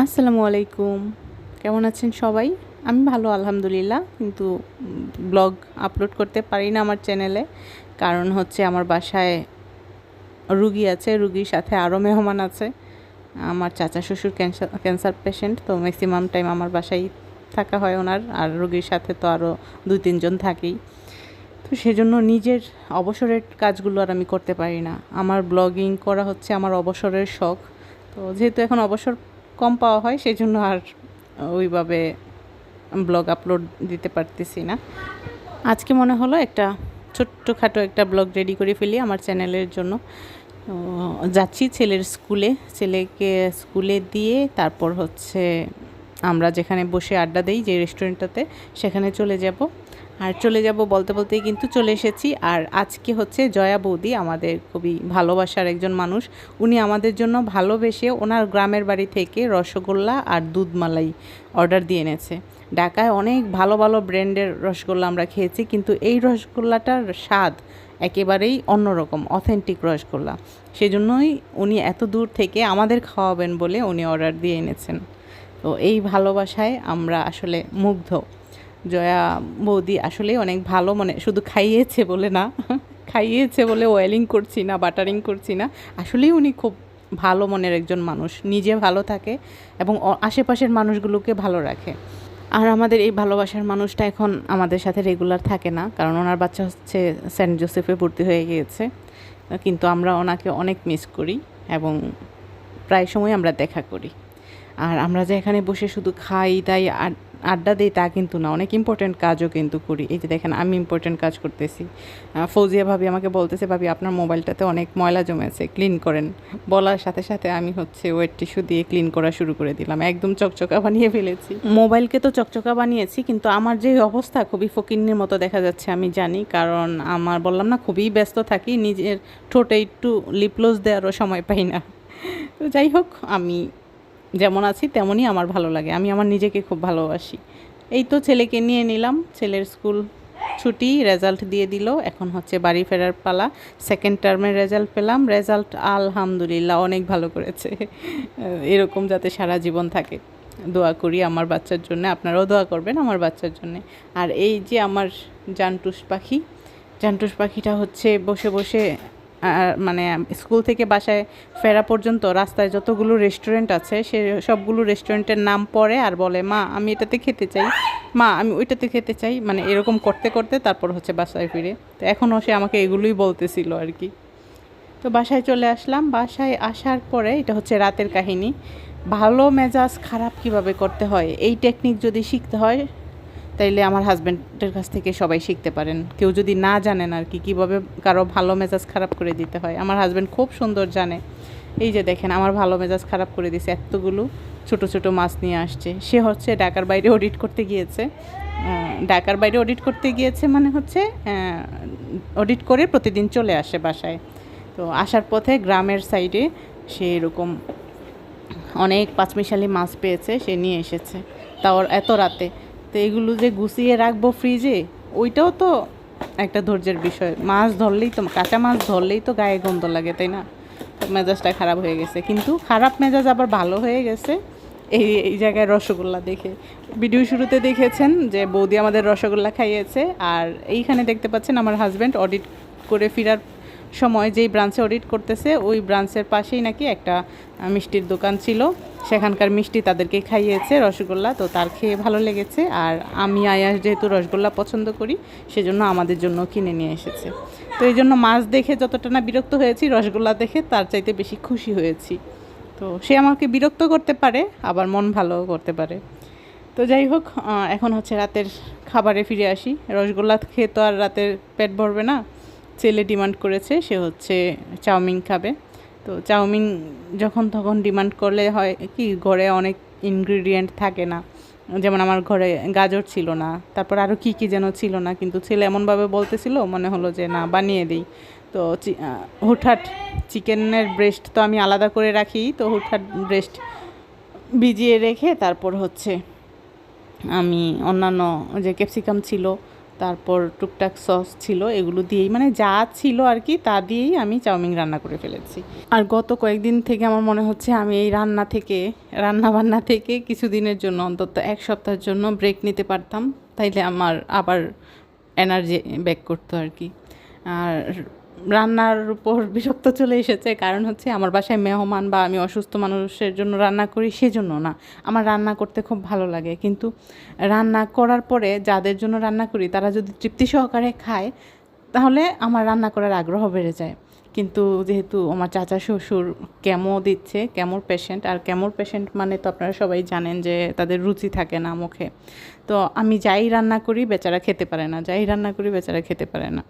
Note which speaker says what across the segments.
Speaker 1: আসসালামু আলাইকুম। কেমন আছেন সবাই? আমি ভালো, আলহামদুলিল্লাহ। কিন্তু ব্লগ আপলোড করতে পারি না আমার চ্যানেলে। কারণ হচ্ছে আমার বাসায় রুগী আছে, রুগীর সাথে আরও মেহমান আছে। আমার চাচা শ্বশুর ক্যান্সার ক্যান্সার পেশেন্ট, তো ম্যাক্সিমাম টাইম আমার বাসায় থাকা হয় ওনার। আর রুগীর সাথে তো আরও দুই, তিনজন থাকেই। তো সেজন্য নিজের অবসরের কাজগুলো আর আমি করতে পারি না। আমার ব্লগিং করা হচ্ছে আমার অবসরের শখ। তো যেহেতু এখন অবসর কম পাওয়া হয় সেই জন্য আর ওইভাবে ব্লগ আপলোড দিতে পারতেছি না। আজকে মনে হলো একটা ছোট্টখাটো একটা ব্লগ রেডি করে ফেলি আমার চ্যানেলের জন্য। যাচ্ছি ছেলের স্কুলে, ছেলেকে স্কুলে দিয়ে তারপর হচ্ছে আমরা যেখানে বসে আড্ডা দিই যে রেস্টুরেন্টটাতে সেখানে চলে যাব। আর চলে যাব বলতে বলতেই কিন্তু চলে এসেছি। আর আজকে হচ্ছে জয়া বৌদি আমাদের খুবই ভালোবাসার একজন মানুষ। উনি আমাদের জন্য ভালোবেসে ওনার গ্রামের বাড়ি থেকে রসগোল্লা আর দুধ মালাই অর্ডার দিয়ে এনেছে। ঢাকায় অনেক ভালো ভালো ব্র্যান্ডের রসগোল্লা আমরা খেয়েছি, কিন্তু এই রসগোল্লাটার স্বাদ একেবারেই অন্যরকম অথেন্টিক রসগোল্লা। সেজন্যই উনি এত দূর থেকে আমাদের খাওয়াবেন বলে উনি অর্ডার দিয়ে এনেছেন। তো এই ভালোবাসায় আমরা আসলে মুগ্ধ। জয়া বৌদি আসলেই অনেক ভালো মানে শুধু খাইয়েছে বলে না, খাইয়েছে বলে ওয়েলিং করছি না, বাটারিং করছি না। আসলেই উনি খুব ভালো মনের একজন মানুষ, নিজে ভালো থাকে এবং আশেপাশের মানুষগুলোকে ভালো রাখে। আর আমাদের এই ভালোবাসার মানুষটা এখন আমাদের সাথে রেগুলার থাকে না, কারণ ওনার বাচ্চা হচ্ছে সেন্ট জোসেফে ভর্তি হয়ে গিয়েছে। কিন্তু আমরা ওনাকে অনেক মিস করি এবং প্রায় সময় আমরা দেখা করি। আর আমরা যে এখানে বসে শুধু খাই, তাই আড- আড্ডা দিই তা কিন্তু না। অনেক ইম্পর্টেন্ট কাজও কিন্তু করি। এই যে দেখেন, আমি ইম্পর্টেন্ট কাজ করতেছি। ফৌজিয়া ভাবি আমাকে বলতেছে, ভাবি, আপনার মোবাইলটাতে অনেক ময়লা জমেছে ক্লিন করেন। বলার সাথে সাথে আমি হচ্ছে ওয়েট টিস্যু দিয়ে ক্লিন করা শুরু করে দিলাম। একদম চকচকা বানিয়ে ফেলেছি। মোবাইলকে তো চকচকা বানিয়েছি, কিন্তু আমার যে অবস্থা খুবই ফকিন্নির মতো দেখা যাচ্ছে, আমি জানি। কারণ আমার, বললাম না, খুবই ব্যস্ত থাকি, নিজের ঠোঁটে একটু লিপলোজ দেওয়ারও সময় পাই না। তো যাই হোক, আমি যেমন আছি, তেমনই আমার ভালো লাগে। আমি আমার নিজেকে খুব ভালোবাসি। এই তো ছেলেকে নিয়ে নিলাম। ছেলের স্কুল ছুটি রেজাল্ট দিয়ে দিল। এখন হচ্ছে বাড়ি ফেরার পালা। সেকেন্ড টার্মের রেজাল্ট পেলাম। রেজাল্ট আলহামদুলিল্লাহ অনেক ভালো করেছে। এরকম যাতে সারা জীবন থাকে। দোয়া করি আমার বাচ্চার জন্য। আপনারাও দোয়া করবেন আমার বাচ্চার জন্য। আর এই যে আমার জানটুস পাখি, জানটুস পাখিটা হচ্ছে বসে বসে মানে স্কুল থেকে বাসায় ফেরা পর্যন্ত রাস্তায় যতগুলো রেস্টুরেন্ট আছে, সে সবগুলো রেস্টুরেন্টের নাম পড়ে আর বলে, মা, আমি এটাতে খেতে চাই। মা, আমি ওইটাতে খেতে চাই। মানে এরকম করতে করতে তারপর হচ্ছে বাসায় ফিরে। তো এখনও সে আমাকে এগুলোই বলতেছিল আর কি। তো বাসায় চলে আসলাম। বাসায় আসার পরে এটা হচ্ছে রাতের কাহিনী। ভালো মেজাজ খারাপ কীভাবে করতে হয়? এই টেকনিক যদি শিখতে হয় তাইলে আমার হাজব্যান্ডের কাছ থেকে সবাই শিখতে পারেন। কেউ যদি না জানেন আর কি, কীভাবে কারও ভালো মেজাজ খারাপ করে দিতে হয়। আমার হাজব্যান্ড খুব সুন্দর জানে। এই যে দেখেন, আমার ভালো মেজাজ খারাপ করে দিছে, এতগুলো ছোট ছোট মাছ নিয়ে আসছে। সে হচ্ছে ঢাকার বাইরে অডিট করতে গিয়েছে। ঢাকার বাইরে অডিট করতে গিয়েছে মানে হচ্ছে অডিট করে প্রতিদিন চলে আসে বাসায়। তো আসার পথে গ্রামের সাইডে সে এরকম অনেক পাঁচমিশালি মাছ পেয়েছে, সে নিয়ে এসেছে। তাও এত রাতে। তো এগুলো যে গুছিয়ে রাখব ফ্রিজে ওইটাও তো একটা ধৈর্যের বিষয়। মাছ ধরলেই তো, কাঁচা মাছ ধরলেই তো গায়ে গন্ধ লাগে, তাই না? মেজাজটা খারাপ হয়ে গেছে। কিন্তু খারাপ মেজাজ আবার ভালো হয়ে গেছে এই এই জায়গায় রসগোল্লা দেখে। ভিডিও শুরুতে দেখেছেন যে বৌদি আমাদের রসগোল্লা খাইয়েছে, আর এইখানে দেখতে পাচ্ছেন আমার হাজব্যান্ড অডিট করে ফেরার সময় যেই ব্রাঞ্চে অডিট করতেছে, ওই ব্রাঞ্চের পাশেই নাকি একটা মিষ্টির দোকান ছিল। সেখানকার মিষ্টি তাদেরকে খাইয়েছে, রসগোল্লা। তো তার খেয়ে ভালো লেগেছে। আর আমি আয়াস যেহেতু রসগোল্লা পছন্দ করি, সেজন্য আমাদের জন্য কিনে নিয়ে এসেছে। তো এই জন্য মাছ দেখে যতটা না বিরক্ত হয়েছি, রসগোল্লা দেখে তার চাইতে বেশি খুশি হয়েছি। তো সে আমাকে বিরক্ত করতে পারে, আবার মন ভালো করতে পারে। তো যাই হোক এখন হচ্ছে রাতের খাবারে ফিরে আসি। রসগোল্লা খেয়ে তো আর রাতের পেট ভরবে না। ছেলে ডিমান্ড করেছে, সে হচ্ছে চাউমিন খাবে। তো চাউমিন যখন তখন ডিমান্ড করলে হয় কি, ঘরে অনেক ইনগ্রিডিয়েন্ট থাকে না। যেমন আমার ঘরে গাজর ছিল না, তারপর আরও কী কী যেন ছিল না, কিন্তু ছেলে এমনভাবে বলতেছিল, মনে হলো যে না, বানিয়ে দিই। তো হুটহাট চিকেনের ব্রেস্ট তো আমি আলাদা করে রাখি, তো হুটহাট ব্রেস্ট ভিজিয়ে রেখে তারপর হচ্ছে আমি অন্যান্য যে ক্যাপসিকাম ছিল তারপর টুকটাক সস ছিল, এগুলো দিয়েই মানে যা ছিল আর কি তা দিয়েই আমি চাউমিন রান্না করে ফেলেছি। আর গত কয়েকদিন থেকে আমার মনে হচ্ছে আমি এই রান্না থেকে রান্না বান্না থেকে কিছুদিনের জন্য, অন্তত এক সপ্তাহের জন্য ব্রেক নিতে পারতাম। তাইলে আমার আবার এনার্জি ব্যাক করতো আর কি আর রান্নার উপর বিরক্ত চলে এসেছে। কারণ হচ্ছে আমার বাসায় মেহমান বা আমি অসুস্থ মানুষের জন্য রান্না করি সেজন্য না। আমার রান্না করতে খুব ভালো লাগে। কিন্তু রান্না করার পরে যাদের জন্য রান্না করি, তারা যদি তৃপ্তি সহকারে খায়, তাহলে আমার রান্না করার আগ্রহ বেড়ে যায়। কিন্তু যেহেতু আমার চাচা শ্বশুর কেমো দিচ্ছে, কেমোর পেশেন্ট আর কেমোর পেশেন্ট মানে তো আপনারা সবাই জানেন যে তাদের রুচি থাকে না মুখে। তো আমি যাই রান্না করি, বেচারা খেতে পারে না। যাই রান্না করি, বেচারা খেতে পারে না।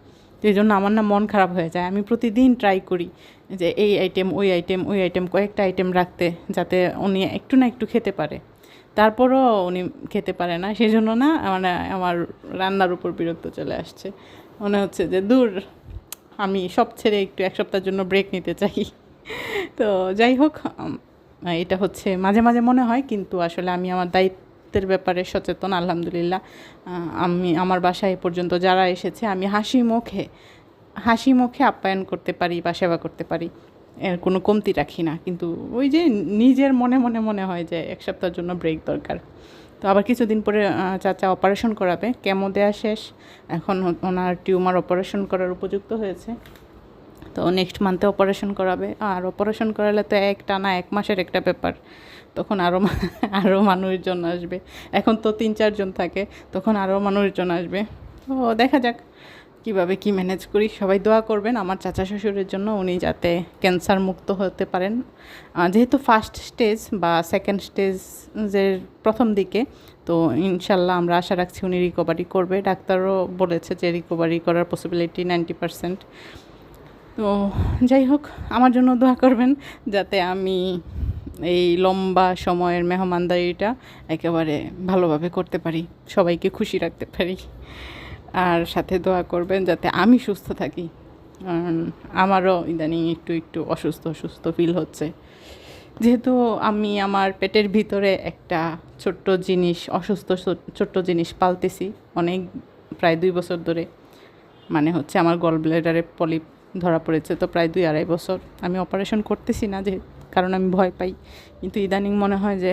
Speaker 1: এই জন্য আমার না মন খারাপ হয়ে যায়। আমি প্রতিদিন ট্রাই করি যে এই আইটেম ওই আইটেম ওই আইটেম কয়েকটা আইটেম রাখতে যাতে উনি একটু না একটু খেতে পারে। তারপরও উনি খেতে পারে না সেই জন্য না মানে আমার রান্নার উপর বিরক্ত চলে আসছে। মনে হচ্ছে যে দূর, আমি সব ছেড়ে একটু এক সপ্তাহের জন্য ব্রেক নিতে চাই। তো যাই হোক এটা হচ্ছে মাঝে মাঝে মনে হয়, কিন্তু আসলে আমি আমার দায়িত্বের ব্যাপারে সচেতন, আলহামদুলিল্লাহ। আমি, আমার বাসায় পর্যন্ত যারা এসেছে, আমি হাসি মুখে হাসি মুখে আপ্যায়ন করতে পারি বা সেবা করতে পারি। এর কোনো কমতি রাখি না। কিন্তু ওই যে নিজের মনে মনে মনে হয় যে এক সপ্তাহের জন্য ব্রেক দরকার। তো আবার কিছুদিন পরে চাচা অপারেশন করাবে। কেমো দেওয়া শেষ। এখন ওনার টিউমার অপারেশন করার উপযুক্ত হয়েছে। তো নেক্সট মান্থে অপারেশন করাবে। আর অপারেশন করালে তো এক টানা এক মাসের একটা ব্যাপার। তখন আরও আরও মানুষজন আসবে। এখন তো তিন চারজন থাকে, তখন আরও মানুষজন আসবে। তো দেখা যাক কীভাবে কি ম্যানেজ করি। সবাই দোয়া করবেন আমার চাচা শ্বশুরের জন্য, উনি যাতে ক্যান্সার মুক্ত হতে পারেন। যেহেতু ফার্স্ট স্টেজ বা সেকেন্ড স্টেজের প্রথম দিকে, তো ইনশাল্লাহ আমরা আশা রাখছি উনি রিকভারি করবে। ডাক্তারও বলেছে যে রিকভারি করার পসিবিলিটি নাইনটি পারসেন্ট তো যাই হোক, আমার জন্য দোয়া করবেন যাতে আমি এই লম্বা সময়ের মেহমানদারিটা একেবারে ভালোভাবে করতে পারি, সবাইকে খুশি রাখতে পারি। আর সাথে দোয়া করবেন যাতে আমি সুস্থ থাকি আমারও ইদানিং একটু একটু অসুস্থ অসুস্থ ফিল হচ্ছে। যেহেতু আমি আমার পেটের ভিতরে একটা ছোট্ট জিনিস, অসুস্থ ছোট্ট জিনিস পালতেছি অনেক, প্রায় দুই বছর ধরে। মানে হচ্ছে আমার গল ব্লেডারে পলিপ ধরা পড়েছে, তো প্রায় দুই আড়াই বছর। আমি অপারেশন করতেছি না যে, কারণ আমি ভয় পাই। কিন্তু ইদানিং মনে হয় যে,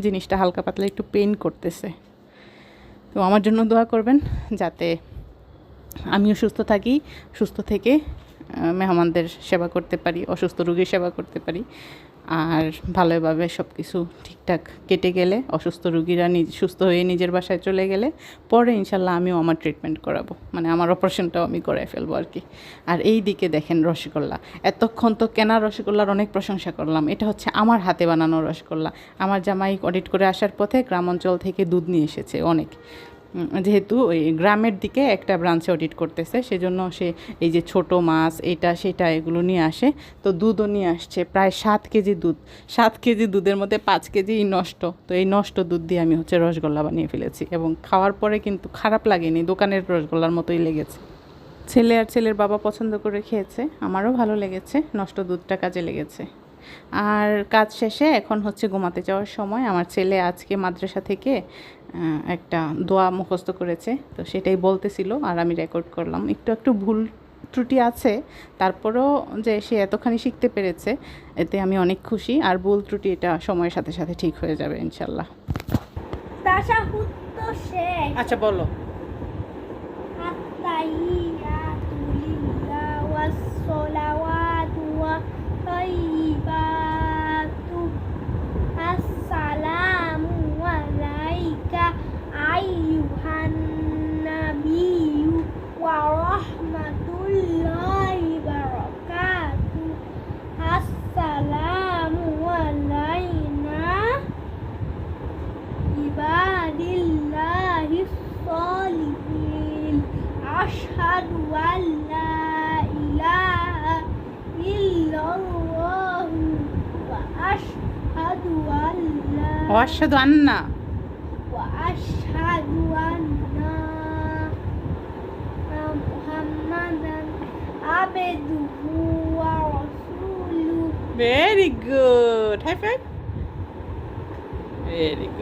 Speaker 1: জিনিসটা হালকা পাতলা একটু পেন করতেছে। তো আমার জন্য দোয়া করবেন যাতে আমিও সুস্থ থাকি, সুস্থ থেকে মেহমানদের সেবা করতে পারি, অসুস্থ রোগীর সেবা করতে পারি। আর ভালোভাবে সব কিছু ঠিকঠাক কেটে গেলে, অসুস্থ রুগীরা নিজ, সুস্থ হয়ে নিজের বাসায় চলে গেলে পরে ইনশাল্লাহ আমিও আমার ট্রিটমেন্ট করাবো। মানে আমার অপারেশনটাও আমি করে ফেলব আর কি। আর এই দিকে দেখেন রসগোল্লা। এতক্ষণ তো কেনা রসগোল্লার অনেক প্রশংসা করলাম। এটা হচ্ছে আমার হাতে বানানো রসগোল্লা। আমার জামাই অডিট করে আসার পথে গ্রাম অঞ্চল থেকে দুধ নিয়ে এসেছে অনেক। যেহেতু ওই গ্রামের দিকে একটা ব্রাঞ্চে অডিট করতেছে, সেজন্য সে এই যে ছোট মাছ, এটা, সেটা এগুলো নিয়ে আসে। তো দুধও নিয়ে আসছে, প্রায় সাত কেজি দুধ। সাত কেজি দুধের মধ্যে পাঁচ কেজি নষ্ট। তো এই নষ্ট দুধ দিয়ে আমি হচ্ছে রসগোল্লা বানিয়ে ফেলেছি এবং খাওয়ার পরে কিন্তু খারাপ লাগেনি, দোকানের রসগোল্লার মতোই লেগেছে। ছেলে আর ছেলের বাবা পছন্দ করে খেয়েছে, আমারও ভালো লেগেছে, নষ্ট দুধটা কাজে লেগেছে। আর কাজ শেষে এখন হচ্ছে ঘুমাতে যাওয়ার সময়, আমার ছেলে আজকে মাদ্রাসা থেকে একটা দোয়া মুখস্থ করেছে। তো সেটাই বলতেছিল আর আমি রেকর্ড করলাম। একটু একটু ভুল ত্রুটি আছে তারপরেও যে সে এতখানি শিখতে পেরেছে এতে আমি অনেক খুশি। আর ভুল ত্রুটি এটা সময়ের সাথে সাথে ঠিক হয়ে যাবে ইনশাল্লাহ। আচ্ছা বলো। وأشهد أن
Speaker 2: وأشهد أن محمدا عبده ورسوله
Speaker 1: Very good. High five. Very good.